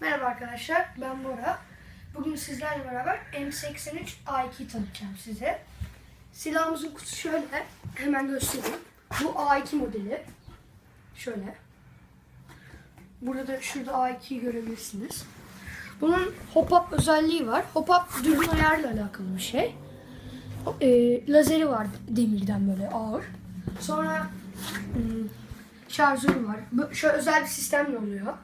Merhaba arkadaşlar, ben Bora. Bugün sizlerle beraber M83A2'yi tanıtacağım size. Silahımızın kutusu şöyle, hemen göstereyim. Bu A2 modeli. Şöyle. Burada da şurada A2'yi görebilirsiniz. Bunun hop-up özelliği var. Hop-up dürbün ayarıyla alakalı bir şey. E, lazeri var demirden böyle ağır. Sonra hmm, şarjörü var. Şöyle özel bir sistemle oluyor.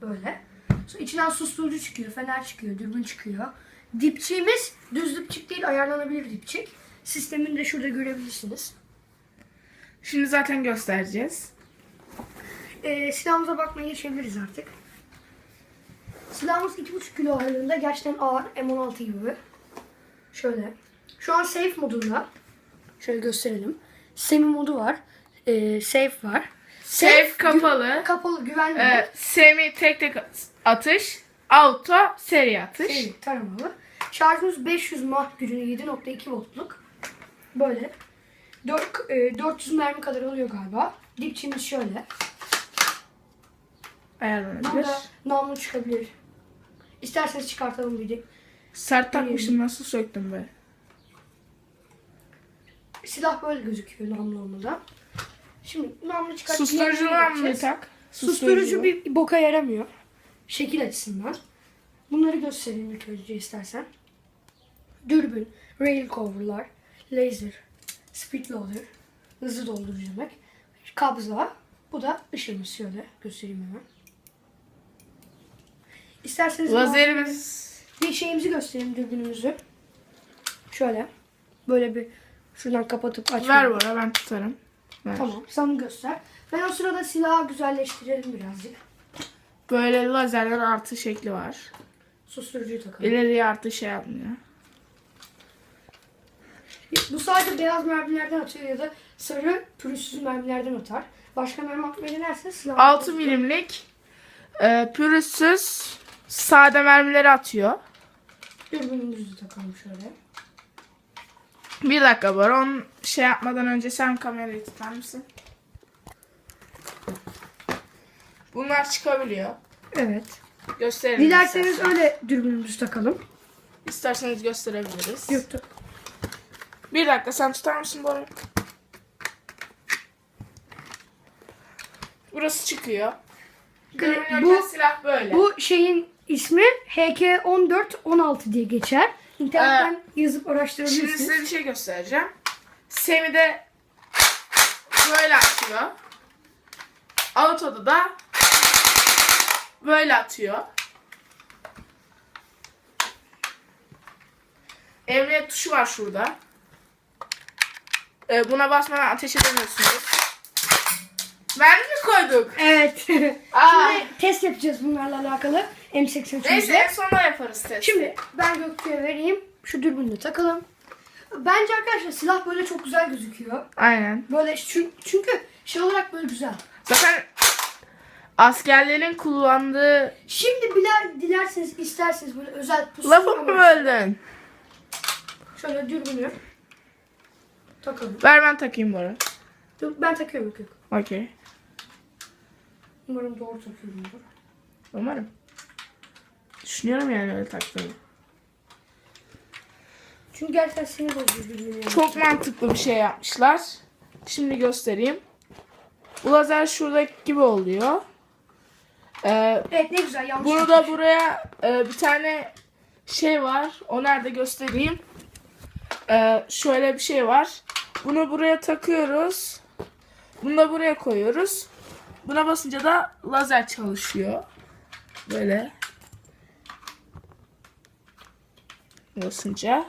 Böyle. Sonra içinden susturucu çıkıyor, fener çıkıyor, dürbün çıkıyor. Dipçiğimiz düz dipçik değil, ayarlanabilir dipçik. Sistemini de şurada görebilirsiniz. Şimdi zaten göstereceğiz. Ee, silahımıza bakmaya geçebiliriz artık. Silahımız 2,5 kilo ağırlığında. Gerçekten ağır. M16 gibi. Şöyle. Şu an safe modunda. Şöyle gösterelim. Semi modu var. Ee, safe var. Safe gü- kapalı. kapalı güvenli mod. semi tek tek atış. Auto seri atış. Şey, taramalı. Şarjımız 500 mAh gücünü 7.2 voltluk. Böyle. Dört- e, 400 mermi kadar alıyor galiba. Dipçimiz şöyle. Ayarlanabilir. Burada namlu çıkabilir. İsterseniz çıkartalım bir de. Sert takmışım nasıl söktüm be. Silah böyle gözüküyor namlu olmadan. Şimdi namlu çıkart. Susturucu var mı tak? Susturucu bir boka yaramıyor. Şekil açısından. Bunları göstereyim ilk önce istersen. Dürbün, rail cover'lar, laser, speed loader, hızlı doldurucu demek. Kabza. Bu da ışığımız şöyle göstereyim hemen. İsterseniz Lazerimiz bir şeyimizi göstereyim dürbünümüzü. Şöyle. Böyle bir şuradan kapatıp açmak. ver bana ben tutarım. Ver. Tamam. Sen göster. Ben o sırada silahı güzelleştirelim birazcık. Böyle lazerler artı şekli var. Susturucuyu takalım. İleriye artı şey yapmıyor. Bu sadece beyaz mermilerden atıyor ya da sarı pürüzsüz mermilerden atar. Başka mermi atmayı denerseniz silah 6 milimlik e, pürüzsüz sade mermileri atıyor. Dürbünümüzü takalım şöyle. Bir dakika var. Onu şey yapmadan önce sen kamerayı tutar mısın? Bunlar çıkabiliyor. Evet. Gösterelim. Dilerseniz istersen. öyle dürbünümüzü takalım. İsterseniz gösterebiliriz. Yok tut. Bir dakika sen tutar mısın Bora? Burası çıkıyor. Görünürken bu- silah böyle. Bu şeyin ismi HK1416 diye geçer. İnternetten yazıp Şimdi araştırabilirsiniz. size bir şey göstereceğim. Semi de böyle atıyor. Auto'da da böyle atıyor. Emniyet tuşu var şurada. Ee, buna basmadan ateş edemiyorsunuz. Mermi mi koyduk? Evet. Aa. Şimdi test yapacağız bunlarla alakalı. M83'ümüzle. Neyse en sonunda yaparız test. Şimdi ben Göktuğ'a vereyim. Şu dürbünü de takalım. Bence arkadaşlar silah böyle çok güzel gözüküyor. Aynen. Böyle çü- çünkü şey olarak böyle güzel. Zaten askerlerin kullandığı Şimdi biler dilerseniz isterseniz böyle özel pusu lafı mı böldün? Şöyle dürbünü takalım. Ver ben takayım Bora. Dur, ben takıyorum yok yok. Okey. Umarım doğru takıyorumdur. Umarım. Düşünüyorum yani öyle taktığımı. Çünkü gerçekten sinir bozucu. Çok mantıklı bir şey yapmışlar. Şimdi göstereyim. Bu lazer şuradaki gibi oluyor. Ee, Evet ne güzel yanlış. bunu da buraya e, bir tane şey var. O nerede göstereyim. Ee, şöyle bir şey var. Bunu buraya takıyoruz. Bunu da buraya koyuyoruz. Buna basınca da lazer çalışıyor. Böyle. Basınca.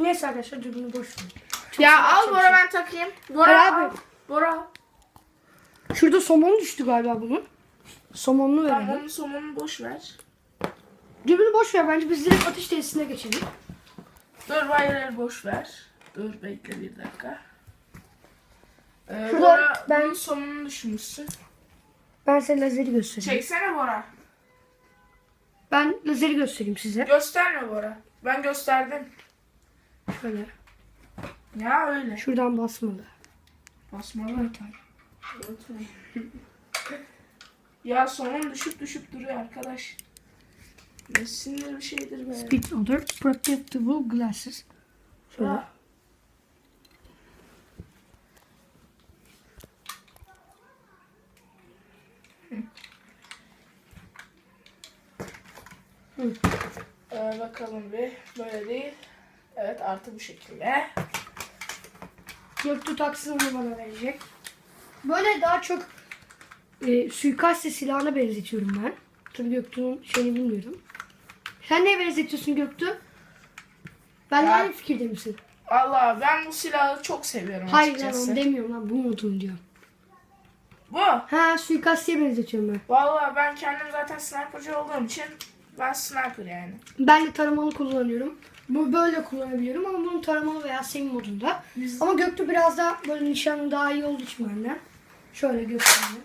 Neyse arkadaşlar dürbünü boş ver. Ya al Bora ben takayım. Bora al. abi. Bora. Şurada somon düştü galiba bunun. Somonunu Tamam verelim. onun sonunu boş ver. Dürbünü boş ver bence biz direkt atış tesisine geçelim. Dur hayır hayır boş ver. Dur bekle bir dakika. Ee, Şurada Bora ben- bunun sonunu düşmüşsün. Ben size lazeri göstereyim. Çeksene Bora. Ben lazeri göstereyim size. Gösterme Bora. Ben gösterdim. Şöyle. Ya öyle. Şuradan basmalı. Basmalı. Ya sonun düşüp düşüp duruyor arkadaş. Ne sinir bir şeydir be. Speed Odor Protectable Glasses. Şöyle. Ah. Hı. Ee, bakalım bir. Böyle değil. Evet artı bu şekilde. Göktuğ taksını bana verecek. Böyle daha çok e, suikast silahına benzetiyorum ben. Tabii Göktuğ'un şeyini bilmiyorum. Sen neye benzetiyorsun Göktuğ? Ben Ya- aynı fikirde misin? Allah ben bu silahı çok seviyorum Hayır açıkçası. onu demiyorum lan bu modunu diyor. Bu. Ha suikastçıya benzetiyorum ben. Vallahi ben kendim zaten sniperci olduğum için ben sniper yani. Ben de taramalı kullanıyorum. Bu böyle kullanabiliyorum ama bunun taramalı veya semi modunda. Biz- Ama Göktuğ biraz daha böyle nişanı daha iyi olduğu için benden. Şöyle göstereyim.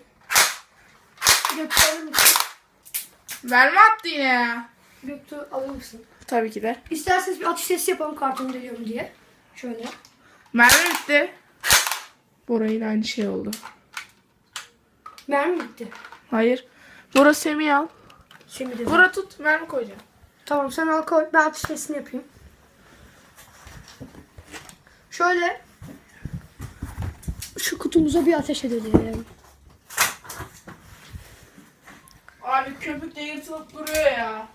Göktuğ alır mısın? Mermi attı yine ya. Göktuğ alır mısın? Tabii ki de. İsterseniz bir atış sesi yapalım kartonu deliyorum diye. Şöyle. Mermi bitti. Bora'yla aynı şey oldu. Mermi bitti. Hayır. Bora Semih al. Şimdi de. Bora tut mermi koyacağım. Tamam sen al koy. Ben atış sesini yapayım. Şöyle. Şu kutumuza bir ateş edelim. Abi köpük de yırtılıp duruyor ya.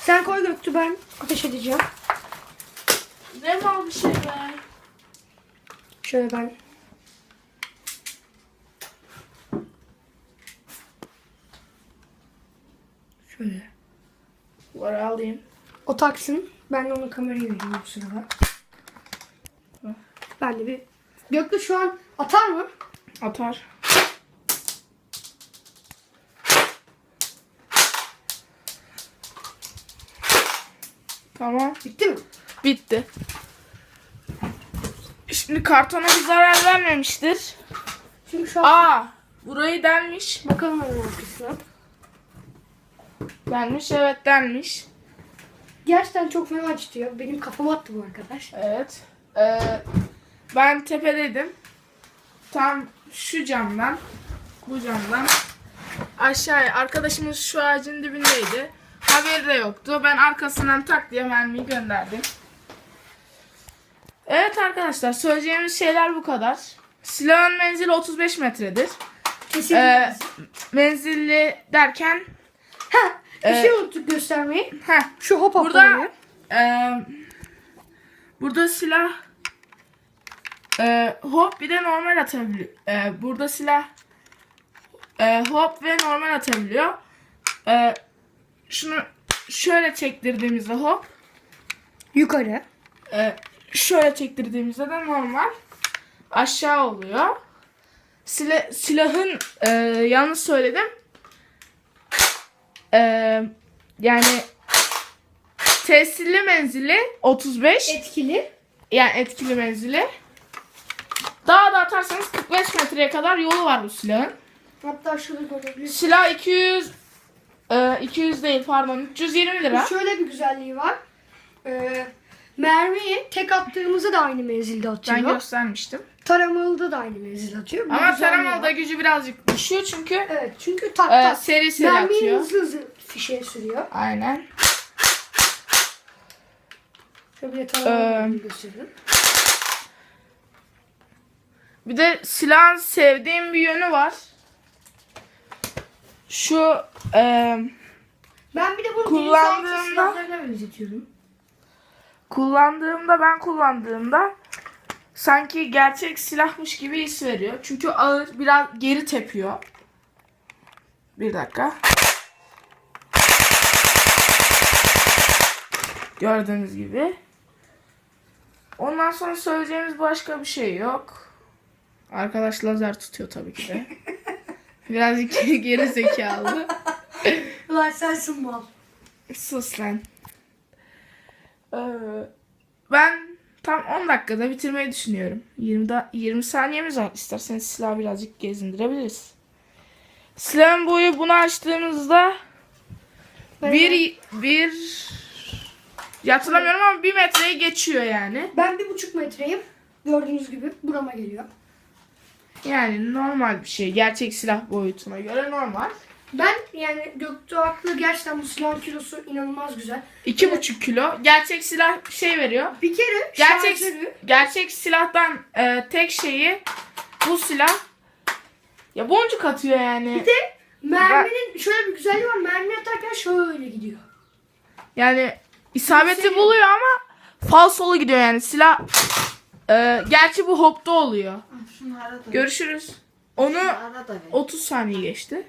Sen koy Göktuğ ben ateş edeceğim. Ne mal bir şey be. Şöyle ben. Şöyle. Bora alayım. O taksın. Ben de ona kamerayı vereyim bu sırada. Ben de bir... Göktuğ şu an atar mı? Atar. Tamam. Bitti mi? Bitti. Şimdi kartona bir zarar vermemiştir. Şimdi şu an... Aa, burayı delmiş. Bakalım hemen arkasına. Delmiş evet delmiş. Gerçekten çok fena acıtıyor. Benim kafam attı bu arkadaş. Evet. Ee, ben tepedeydim. Tam şu camdan, bu camdan aşağıya. Arkadaşımız şu ağacın dibindeydi. Haberi de yoktu. Ben arkasından tak diye mermiyi gönderdim. Evet arkadaşlar söyleyeceğimiz şeyler bu kadar. Silahın menzili 35 metredir. Kesinlikle. Ee, menzilli derken ha, bir e- şey unuttuk göstermeyi. heh, Şu hop hop Burada eee, burada silah eee, hop bir de normal atabiliyor. Eee, burada silah eee, hop ve normal atabiliyor. Eee, şunu şöyle çektirdiğimizde hop, Yukarı. eee, şöyle çektirdiğimizde de normal aşağı oluyor. Sila- silahın eee yanlış söyledim. Eee, yani tesirli menzili 35. Etkili. Yani etkili menzili. Daha da atarsanız 45 metreye kadar yolu var bu silahın. Hatta şurada görebiliriz. Silah 200 e, 200 değil pardon 320 lira. Şöyle bir güzelliği var. Ee, mermiyi tek attığımızda da aynı menzilde atıyor. Ben göstermiştim. Taramalıda da aynı menzil atıyor. Bu Ama güzelliği taramalı da var. gücü birazcık düşüyor çünkü Evet çünkü tak e, tak. seri seri Mermiyi atıyor. hızlı hızlı fişeye sürüyor. Aynen. Şöyle bir de taramalı Ee. Bir de silahın sevdiğim bir yönü var. Şu e, Ben bir de bunu kullandığımda- benzetiyorum. kullandığımda ben kullandığımda sanki gerçek silahmış gibi his veriyor. Çünkü ağır biraz geri tepiyor. Bir dakika. Gördüğünüz gibi. Ondan sonra söyleyeceğimiz başka bir şey yok. Arkadaş lazer tutuyor tabii ki de. Birazcık geri zekalı. Ulan sensin mal. Sus lan. Ee, ben tam 10 dakikada bitirmeyi düşünüyorum. 20 da 20 saniyemiz var. İsterseniz silahı birazcık gezindirebiliriz. Silahın boyu bunu açtığımızda Ben- bir bir hatırlamıyorum ama bir metreyi geçiyor yani. Ben bir buçuk metreyim. Gördüğünüz gibi burama geliyor. Yani normal bir şey. Gerçek silah boyutuna göre normal. Ben yani Göktuğ haklı gerçekten bu silahın kilosu inanılmaz güzel. 2,5 kilo. Gerçek silah şey veriyor. Bir kere Gerçek şarjörü gerçek silahtan e, tek şeyi bu silah ya boncuk atıyor yani. bir de merminin şöyle bir güzelliği var. Mermi atarken şöyle gidiyor. Yani isabeti Yükseliyor. buluyor ama falsolu gidiyor yani silah. e, gerçi bu hopta oluyor. Şunu ara da. Görüşürüz. Onu Şunu ara da ver. 30 saniye geçti.